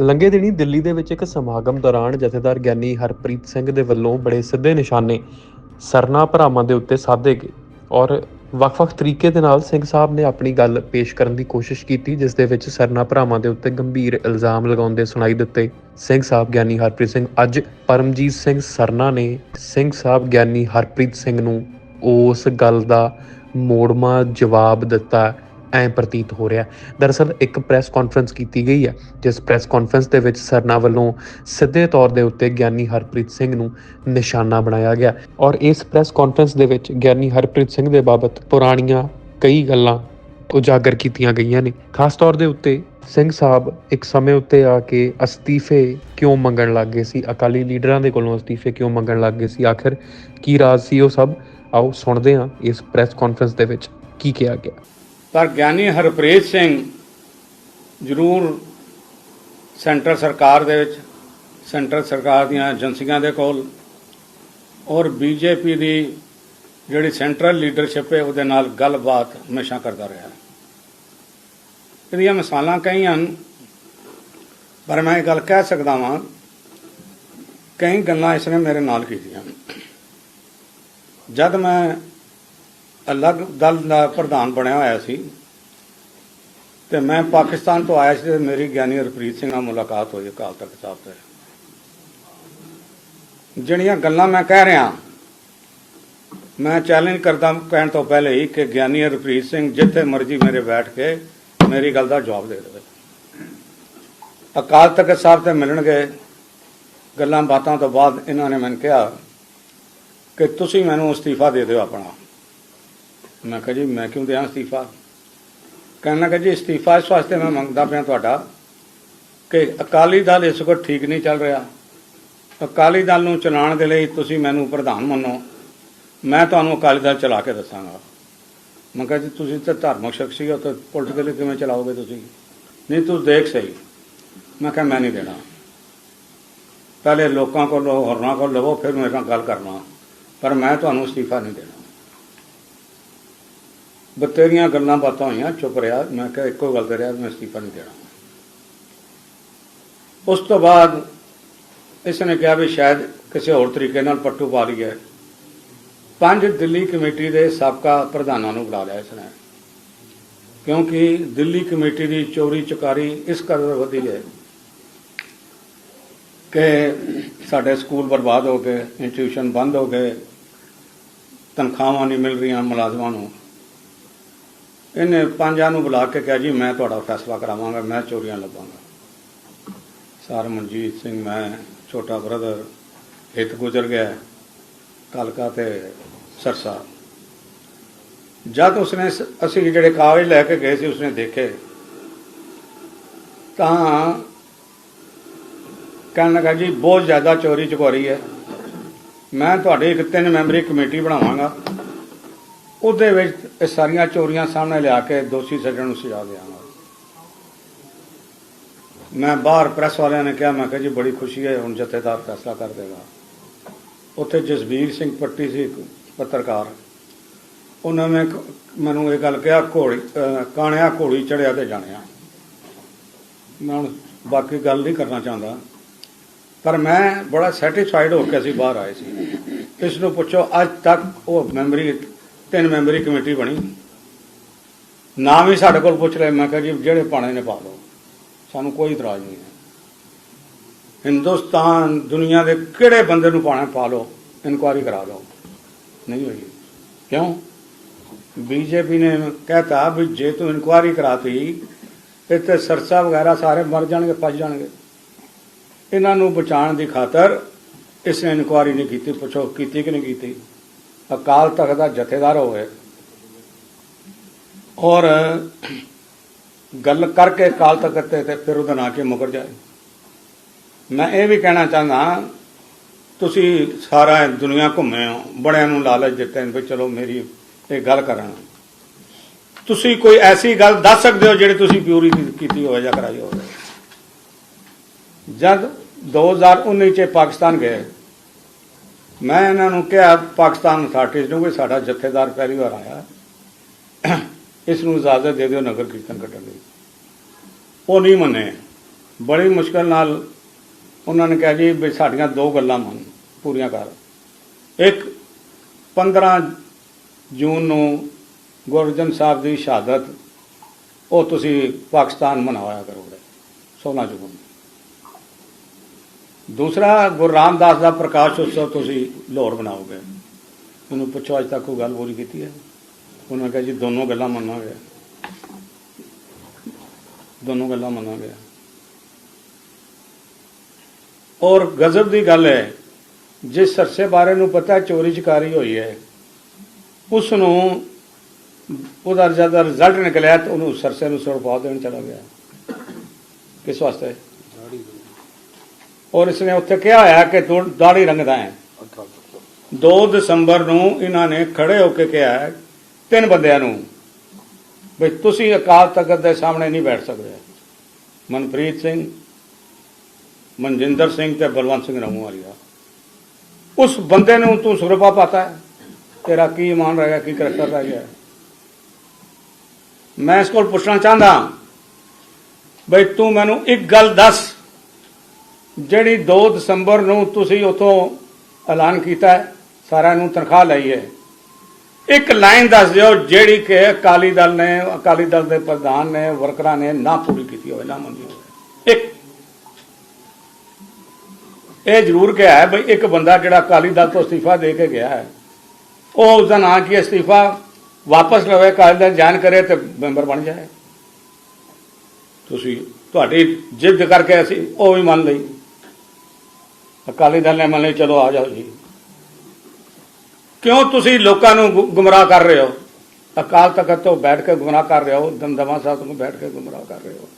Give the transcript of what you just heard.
ਲੰਘੇ ਦਿਨੀ ਦਿੱਲੀ ਦੇ ਵਿੱਚ ਇੱਕ ਸਮਾਗਮ ਦੌਰਾਨ ਜਥੇਦਾਰ ਗਿਆਨੀ ਹਰਪ੍ਰੀਤ ਸਿੰਘ ਦੇ ਵੱਲੋਂ ਬੜੇ ਸਿੱਧੇ ਨਿਸ਼ਾਨੇ ਸਰਨਾ ਭਰਾਵਾਂ ਦੇ ਉੱਤੇ ਸਾਧੇ ਗਏ ਔਰ ਵੱਖ-ਵੱਖ ਤਰੀਕੇ ਦੇ ਨਾਲ ਸਿੰਘ ਸਾਹਿਬ ਨੇ ਆਪਣੀ ਗੱਲ ਪੇਸ਼ ਕਰਨ ਦੀ ਕੋਸ਼ਿਸ਼ ਕੀਤੀ, ਜਿਸ ਦੇ ਵਿੱਚ ਸਰਨਾ ਭਰਾਵਾਂ ਦੇ ਉੱਤੇ ਗੰਭੀਰ ਇਲਜ਼ਾਮ ਲਗਾਉਂਦੇ ਸੁਣਾਈ ਦਿੱਤੇ। ਸਿੰਘ ਸਾਹਿਬ ਗਿਆਨੀ ਹਰਪ੍ਰੀਤ ਸਿੰਘ ਅੱਜ ਪਰਮਜੀਤ ਸਿੰਘ ਸਰਨਾ ਨੇ ਸਿੰਘ ਸਾਹਿਬ ਗਿਆਨੀ ਹਰਪ੍ਰੀਤ ਸਿੰਘ ਨੂੰ ਉਸ ਗੱਲ ਦਾ ਮੋੜਮਾ ਜਵਾਬ ਦਿੱਤਾ। ਐਂ ਪ੍ਰਤੀਤ ਹੋ ਰਿਹਾ। ਦਰਅਸਲ ਇੱਕ ਪ੍ਰੈਸ ਕਾਨਫਰੰਸ ਕੀਤੀ ਗਈ ਹੈ, ਜਿਸ ਪ੍ਰੈਸ ਕਾਨਫਰੰਸ ਦੇ ਵਿੱਚ ਸਰਨਾ ਵੱਲੋਂ ਸਿੱਧੇ ਤੌਰ ਦੇ ਉੱਤੇ ਗਿਆਨੀ ਹਰਪ੍ਰੀਤ ਸਿੰਘ ਨੂੰ ਨਿਸ਼ਾਨਾ ਬਣਾਇਆ ਗਿਆ ਔਰ ਇਸ ਪ੍ਰੈਸ ਕਾਨਫਰੰਸ ਦੇ ਵਿੱਚ ਗਿਆਨੀ ਹਰਪ੍ਰੀਤ ਸਿੰਘ ਦੇ ਬਾਬਤ ਪੁਰਾਣੀਆਂ ਕਈ ਗੱਲਾਂ ਉਜਾਗਰ ਕੀਤੀਆਂ ਗਈਆਂ ਨੇ। ਖਾਸ ਤੌਰ ਦੇ ਉੱਤੇ ਸਿੰਘ ਸਾਹਿਬ ਇੱਕ ਸਮੇਂ ਉੱਤੇ ਆ ਕੇ ਅਸਤੀਫੇ ਕਿਉਂ ਮੰਗਣ ਲੱਗ ਗਏ ਸੀ? ਅਕਾਲੀ ਲੀਡਰਾਂ ਦੇ ਕੋਲੋਂ ਅਸਤੀਫੇ ਕਿਉਂ ਮੰਗਣ ਲੱਗ ਗਏ ਸੀ? ਆਖਰ ਕੀ ਰਾਜ਼ ਸੀ ਉਹ ਸਭ? ਆਓ ਸੁਣਦੇ ਹਾਂ ਇਸ ਪ੍ਰੈਸ ਕਾਨਫਰੰਸ ਦੇ ਵਿੱਚ ਕੀ ਕਿਹਾ ਗਿਆ। ਪਰ ਗਿਆਨੀ ਹਰਪ੍ਰੀਤ ਸਿੰਘ ਜ਼ਰੂਰ ਸੈਂਟਰ ਸਰਕਾਰ ਦੇ ਵਿੱਚ, ਸੈਂਟਰ ਸਰਕਾਰ ਦੀਆਂ ਏਜੰਸੀਆਂ ਦੇ ਕੋਲ ਔਰ ਬੀਜੇਪੀ ਦੀ ਜਿਹੜੀ ਸੈਂਟਰਲ ਲੀਡਰਸ਼ਿਪ ਹੈ, ਉਹਦੇ ਨਾਲ ਗੱਲਬਾਤ ਹਮੇਸ਼ਾ ਕਰਦਾ ਰਿਹਾ। ਇਹਦੀਆਂ ਮਿਸਾਲਾਂ ਕਈ ਹਨ, ਪਰ ਮੈਂ ਇਹ ਗੱਲ ਕਹਿ ਸਕਦਾ ਵਾਂ, ਕਈ ਗੱਲਾਂ ਇਸਨੇ ਮੇਰੇ ਨਾਲ ਕੀਤੀਆਂ। ਜਦ ਮੈਂ ਅਲੱਗ ਦਲ ਦਾ ਪ੍ਰਧਾਨ ਬਣਿਆ ਹੋਇਆ ਸੀ। ਤੇ ਮੈਂ ਪਾਕਿਸਤਾਨ ਤੋਂ ਆਇਆ ਸੀ ਤੇ ਮੇਰੀ ਗਿਆਨੀ ਹਰਪ੍ਰੀਤ ਸਿੰਘ ਨਾਲ ਮੁਲਾਕਾਤ ਹੋਈ ਅਕਾਲ ਤਖਤ ਸਾਹਿਬ ਤੇ। ਜਿਹੜੀਆਂ ਗੱਲਾਂ ਮੈਂ ਕਹਿ ਰਿਹਾ, ਮੈਂ ਚੈਲੰਜ ਕਰਦਾ ਕਹਿਣ ਤੋਂ ਪਹਿਲੇ ਹੀ ਕਿ ਗਿਆਨੀ ਹਰਪ੍ਰੀਤ ਸਿੰਘ ਜਿੱਥੇ ਮਰਜ਼ੀ ਮੇਰੇ ਬੈਠ ਕੇ ਮੇਰੀ ਗੱਲ ਦਾ ਜਵਾਬ ਦੇ ਦੇਵੇ। ਅਕਾਲ ਤਖਤ ਸਾਹਿਬ ਤੇ ਮਿਲਣਗੇ, ਗੱਲਾਂ ਬਾਤਾਂ ਤੋਂ ਬਾਅਦ ਇਹਨਾਂ ਨੇ ਮੈਨੂੰ ਕਿਹਾ ਕਿ ਤੁਸੀਂ ਮੈਨੂੰ ਅਸਤੀਫਾ ਦੇ ਦਿਓ ਆਪਣਾ। ਮੈਂ ਕਿਹਾ ਜੀ, ਮੈਂ ਕਿਉਂ ਦਿਆਂ ਅਸਤੀਫਾ? ਕਹਿਣ ਲੱਗਾ ਜੀ, ਅਸਤੀਫਾ ਇਸ ਵਾਸਤੇ ਮੈਂ ਮੰਗਦਾ ਪਿਆ ਤੁਹਾਡਾ ਕਿ ਅਕਾਲੀ ਦਲ ਇਸ ਵਕਤ ਠੀਕ ਨਹੀਂ ਚੱਲ ਰਿਹਾ। ਅਕਾਲੀ ਦਲ ਨੂੰ ਚਲਾਉਣ ਦੇ ਲਈ ਤੁਸੀਂ ਮੈਨੂੰ ਪ੍ਰਧਾਨ ਮੰਨੋ। ਮੈਂ ਤੁਹਾਨੂੰ ਅਕਾਲੀ ਦਲ ਚਲਾ ਕੇ ਦੱਸਾਂਗਾ। ਮੈਂ ਕਿਹਾ ਜੀ, ਤੁਸੀਂ ਤਾਂ ਧਾਰਮਿਕ ਸ਼ਖਸੀ ਹੋ ਤਾਂ ਪੋਲੀਟੀਕਲੀ ਕਿਵੇਂ ਚਲਾਓਗੇ ਤੁਸੀਂ? ਨਹੀਂ, ਤੁਸੀਂ ਦੇਖ ਸਹੀ। ਮੈਂ ਕਿਹਾ, ਮੈਂ ਨਹੀਂ ਦੇਣਾ। ਪਹਿਲੇ ਲੋਕਾਂ ਕੋਲ, ਹੋਰਨਾਂ ਕੋਲ ਲਵੋ, ਫਿਰ ਮੇਰੇ ਨਾਲ ਗੱਲ ਕਰਨਾ। ਪਰ ਮੈਂ ਤੁਹਾਨੂੰ ਅਸਤੀਫਾ ਨਹੀਂ ਦੇਣਾ। ਬਤੇਰੀਆਂ ਗੱਲਾਂ ਬਾਤਾਂ ਹੋਈਆਂ, ਚੁੱਪ ਰਿਹਾ। ਮੈਂ ਕਿਹਾ, ਇੱਕੋ ਗੱਲ ਤੇ ਰਿਹਾ ਮੈਂ ਅਸਤੀਫਾ ਨਹੀਂ ਦੇਣਾ। ਉਸ ਤੋਂ ਬਾਅਦ ਇਸ ਨੇ ਕਿਹਾ ਵੀ ਸ਼ਾਇਦ ਕਿਸੇ ਹੋਰ ਤਰੀਕੇ ਨਾਲ ਪੱਟੂ ਪਾ ਲਈਏ। ਪੰਜ ਦਿੱਲੀ ਕਮੇਟੀ ਦੇ ਸਾਬਕਾ ਪ੍ਰਧਾਨਾਂ ਨੂੰ ਬੁਲਾ ਲਿਆ ਇਸ ਨੇ ਕਿਉਂਕਿ ਦਿੱਲੀ ਕਮੇਟੀ ਦੀ ਚੋਰੀ ਚੁਕਾਰੀ ਇਸ ਕਦਰ ਵਧੀ ਹੈ ਕਿ ਸਾਡੇ ਸਕੂਲ ਬਰਬਾਦ ਹੋ ਗਏ ਇੰਸਟੀਟਿਊਸ਼ਨ ਬੰਦ ਹੋ ਗਏ, ਤਨਖਾਹਾਂ ਨਹੀਂ ਮਿਲ ਰਹੀਆਂ ਮੁਲਾਜ਼ਮਾਂ ਨੂੰ। ਇਹਨੇ ਪੰਜਾਂ ਨੂੰ ਬੁਲਾ ਕੇ ਕਿਹਾ ਜੀ, ਮੈਂ ਤੁਹਾਡਾ ਫੈਸਲਾ ਕਰਾਵਾਂਗਾ, ਮੈਂ ਚੋਰੀਆਂ ਲੱਭਾਂਗਾ। ਸਰ ਮਨਜੀਤ ਸਿੰਘ, ਮੈਂ ਛੋਟਾ ਬ੍ਰਦਰ, ਹਿੱਤ ਗੁਜ਼ਰ ਗਿਆ, ਕਲਕਾ ਤੇ ਸਰਸਾ। ਜਦ ਉਸਨੇ ਸ- ਅਸੀਂ ਜਿਹੜੇ ਕਾਗਜ਼ ਲੈ ਕੇ ਗਏ ਸੀ, ਉਸਨੇ ਦੇਖੇ। ਤਾਂ ਕਹਿਣ ਲੱਗਾ ਜੀ, ਬਹੁਤ ਜ਼ਿਆਦਾ ਚੋਰੀ ਚੁਕਾਰੀ ਹੈ। ਮੈਂ ਤੁਹਾਡੀ ਇੱਕ ਤਿੰਨ ਮੈਂਬਰੀ ਕਮੇਟੀ ਬਣਾਵਾਂਗਾ। ਉਹਦੇ ਵਿੱਚ ਇਹ ਸਾਰੀਆਂ ਚੋਰੀਆਂ ਸਾਹਮਣੇ ਲਿਆ ਕੇ ਦੋਸ਼ੀ ਸੱਜਣ ਨੂੰ ਸਜ਼ਾ ਦਿਆਂਗਾ ਮੈਂ ਬਾਹਰ ਪ੍ਰੈਸ ਵਾਲਿਆਂ ਨੇ ਕਿਹਾ, ਮੈਂ ਕਿਹਾ ਜੀ ਬੜੀ ਖੁਸ਼ੀ ਹੈ, ਹੁਣ ਜਥੇਦਾਰ ਫੈਸਲਾ ਕਰ ਦੇਗਾ। ਉੱਥੇ ਜਸਵੀਰ ਸਿੰਘ ਪੱਟੀ ਸੀ ਇੱਕ ਪੱਤਰਕਾਰ। ਉਹਨਾਂ ਨੇ ਮੈਨੂੰ ਇਹ ਗੱਲ ਕਿਹਾ, ਘੋੜੀ ਕਾਣਿਆ ਘੋੜੀ ਚੜਿਆ ਤੇ ਜਾਣਿਆ। ਮੈਂ ਹੁਣ ਬਾਕੀ ਗੱਲ ਨਹੀਂ ਕਰਨਾ ਚਾਹੁੰਦਾ। ਪਰ ਮੈਂ ਬੜਾ ਸੈਟੀਸਫਾਈਡ ਹੋ ਕੇ ਅਸੀਂ ਬਾਹਰ ਆਏ ਸੀ। ਇਸ ਨੂੰ ਪੁੱਛੋ, ਅੱਜ ਤੱਕ ਉਹ ਮੈਂਬਰੀ ਤਿੰਨ ਮੈਂਬਰੀ ਕਮੇਟੀ ਬਣੀ। ਨਾਮ ਹੀ ਸਾਡੇ ਕੋਲ ਪੁੱਛ ਲਏ ਮੈਂ ਕਿਹਾ ਜੀ, ਜਿਹੜੇ ਪਾਣੇ ਨੇ ਪਾ ਲਓ। ਸਾਨੂੰ ਕੋਈ ਇਤਰਾਜ਼ ਨਹੀਂ ਹੈ। ਹਿੰਦੁਸਤਾਨ ਦੁਨੀਆ ਦੇ ਕਿਹੜੇ ਬੰਦੇ ਨੂੰ ਪਾਣਾ ਪਾ ਲਓ, ਇਨਕੁਆਰੀ ਕਰਾ ਲਓ। ਨਹੀਂ ਹੋਈ। ਕਿਉਂ? ਬੀਜੇਪੀ ਨੇ ਕਹਤਾ ਵੀ ਜੇ ਤੂੰ ਇਨਕੁਆਰੀ ਕਰਾਤੀ, ਇੱਥੇ ਸਰਸਾ ਵਗੈਰਾ ਸਾਰੇ ਮਰ ਜਾਣਗੇ, ਫਸ ਜਾਣਗੇ। ਇਹਨਾਂ ਨੂੰ ਬਚਾਉਣ ਦੀ ਖਾਤਰ ਇਸ ਨੇ ਇਨਕੁਆਰੀ ਨਹੀਂ ਕੀਤੀ, ਪੁੱਛੋ ਕੀਤੀ ਕਿ ਨਹੀਂ ਕੀਤੀ। ਅਕਾਲ ਤਖਤ ਦਾ ਜਥੇਦਾਰ ਹੋਵੇ ਔਰ ਗੱਲ ਕਰਕੇ ਅਕਾਲ ਤਖਤ ਤੇ ਤੇ ਫਿਰ ਉਹਦਾ ਨਾਂ ਕੇ ਮੁਕਰ ਜਾਏ। ਮੈਂ ਇਹ ਵੀ ਕਹਿਣਾ ਚਾਹੁੰਦਾ ਤੁਸੀਂ ਸਾਰਾ ਦੁਨੀਆ ਘੁੰਮੇ ਹੋ, ਬੜਿਆਂ ਨੂੰ ਲਾਲਚ ਦਿੱਤੇ ਨੇ ਵੀ ਚਲੋ ਮੇਰੀ ਇਹ ਗੱਲ ਕਰਨ। ਤੁਸੀਂ ਕੋਈ ਐਸੀ ਗੱਲ ਦੱਸ ਸਕਦੇ ਹੋ ਜਿਹੜੀ ਤੁਸੀਂ ਪਿਊਰੀ ਕੀਤੀ ਹੋਵੇ ਜਾਂ ਕਰਾਈ ਹੋਵੇ? ਜਦ 2019 ਚ ਪਾਕਿਸਤਾਨ ਗਏ ਮੈਂ ਇਹਨਾਂ ਨੂੰ ਕਿਹਾ, ਪਾਕਿਸਤਾਨ ਅਥਾਰਟੀਜ਼ ਨੂੰ ਕਿ ਸਾਡਾ ਜਥੇਦਾਰ ਪਹਿਲੀ ਵਾਰ ਆਇਆ। ਇਸ ਨੂੰ ਇਜਾਜ਼ਤ ਦੇ ਦਿਓ, ਨਗਰ ਕੀਰਤਨ ਕੱਢਣ ਦੀ ਉਹ ਨਹੀਂ ਮੰਨੇ। ਬੜੀ ਮੁਸ਼ਕਲ ਨਾਲ ਉਹਨਾਂ ਨੇ ਕਿਹਾ ਜੀ ਵੀ ਸਾਡੀਆਂ ਦੋ ਗੱਲਾਂ ਮੰਨ, ਪੂਰੀਆਂ ਕਰ। ਇੱਕ 15 ਜੂਨ ਨੂੰ ਗੁਰਜਨ ਸਾਹਿਬ ਦੀ ਸ਼ਹਾਦਤ, ਉਹ ਤੁਸੀਂ ਪਾਕਿਸਤਾਨ ਮਨਾਇਆ ਕਰੋਗੇ 16 ਜੂਨ ਨੂੰ। ਦੂਸਰਾ, ਗੁਰੂ ਰਾਮਦਾਸ ਦਾ ਪ੍ਰਕਾਸ਼ ਉਤਸਵ ਤੁਸੀਂ ਲਾਹੌਰ ਬਣਾਓਗੇ ਉਹਨੂੰ ਪੁੱਛੋ, ਅੱਜ ਤੱਕ ਕੋਈ ਗੱਲ ਬੋਲੀ ਕੀਤੀ ਹੈ? ਉਹਨਾਂ ਨੇ ਕਿਹਾ ਜੀ, ਦੋਨੋਂ ਗੱਲਾਂ ਮੰਨਾਂਗੇ। ਦੋਨੋਂ ਗੱਲਾਂ ਮੰਨਾਂਗੇ। ਔਰ ਗਜ਼ਬ ਦੀ ਗੱਲ ਹੈ, ਜਿਸ ਸਰਸੇ ਬਾਰੇ ਨੂੰ ਪਤਾ ਚੋਰੀ ਚਕਾਰੀ ਹੋਈ ਹੈ ਉਸ ਨੂੰ ਉਹਦਾ ਜਦ ਰਿਜ਼ਲਟ ਨਿਕਲਿਆ ਤਾਂ ਉਹਨੂੰ ਸਰਸੇ ਨੂੰ ਸੁਰਪਾ ਦੇਣ ਚਲਾ ਗਿਆ। ਕਿਸ ਵਾਸਤੇ? ਔਰ ਇਸਨੇ ਉੱਥੇ ਕਿਹਾ ਹੋਇਆ ਕਿ ਤੂੰ ਦਾੜੀ ਰੰਗਦਾ ਹੈ। 2 ਦਸੰਬਰ ਨੂੰ ਇਹਨਾਂ ਨੇ ਖੜੇ ਹੋ ਕੇ ਕਿਹਾ ਹੈ, ਤਿੰਨ ਬੰਦਿਆਂ ਨੂੰ ਵੀ ਤੁਸੀਂ ਅਕਾਲ ਤਖਤ ਦੇ ਸਾਹਮਣੇ ਨਹੀਂ ਬੈਠ ਸਕਦੇ। ਮਨਪ੍ਰੀਤ ਸਿੰਘ ਮਨਜਿੰਦਰ ਸਿੰਘ ਤੇ ਬਲਵੰਤ ਸਿੰਘ ਰਮੂ ਵਾਲੀਆ ਉਸ ਬੰਦੇ ਨੂੰ ਤੂੰ ਸੁਰਪਾ ਪਾਤਾ ਹੈ। ਤੇਰਾ ਕੀ ਇਮਾਨ ਰਹਿ ਗਿਆ ਕੀ ਕਰੈਕਟਰ ਰਹਿ ਗਿਆ? ਮੈਂ ਇਸ ਕੋਲ ਪੁੱਛਣਾ ਚਾਹੁੰਦਾ ਬਈ ਤੂੰ ਮੈਨੂੰ ਇੱਕ ਗੱਲ ਦੱਸ ਜਿਹੜੀ 2 ਦਸੰਬਰ ਨੂੰ ਤੁਸੀਂ ਉਥੋਂ ਐਲਾਨ ਕੀਤਾ ਹੈ, ਸਾਰਿਆਂ ਨੂੰ ਤਨਖਾਹ ਲਈ ਹੈ। ਇੱਕ ਲਾਈਨ ਦੱਸ ਦਿਓ ਜਿਹੜੀ ਕਿ ਅਕਾਲੀ ਦਲ ਨੇ ਅਕਾਲੀ ਦਲ ਦੇ ਪ੍ਰਧਾਨ ਨੇ ਵਰਕਰਾਂ ਨੇ ਨਾ ਪੂਰੀ ਕੀਤੀ ਹੋਵੇ ਨਾ ਮੰਨੀ ਹੋਵੇ। ਇੱਕ ਇਹ ਜ਼ਰੂਰ ਕਿਹਾ ਹੈ ਬਈ ਇੱਕ ਬੰਦਾ ਜਿਹੜਾ ਅਕਾਲੀ ਦਲ ਤੋਂ ਅਸਤੀਫਾ ਦੇ ਕੇ ਗਿਆ ਹੈ ਉਹ ਉਸ ਦਾ ਨਾਂ ਕੀ ਅਸਤੀਫਾ ਵਾਪਸ ਲਵੇ ਅਕਾਲੀ ਦਲ ਜਾਣ ਕਰੇ ਤੇ ਮੈਂਬਰ ਬਣ ਜਾਏ। ਤੁਸੀਂ ਤੁਹਾਡੀ ਜਿੱਦ ਕਰਕੇ ਅਸੀਂ ਉਹ ਵੀ ਮੰਨ ਲਈ। ਅਕਾਲੀ ਦਲ ਨੇ ਮੰਨ ਲਈ ਚਲੋ ਆ ਜਾਓ ਜੀ। ਕਿਉਂ ਤੁਸੀਂ ਲੋਕਾਂ ਨੂੰ ਗੁੰਮਰਾਹ ਕਰ ਰਹੇ ਹੋ? ਅਕਾਲ ਤਖਤ ਤੋਂ ਬੈਠ ਕੇ ਗੁੰਮਰਾਹ ਕਰ ਰਹੇ ਹੋ, ਦਮਦਮਾ ਸਾਹਿਬ ਤੋਂ ਬੈਠ ਕੇ ਗੁੰਮਰਾਹ ਕਰ ਰਹੇ ਹੋ।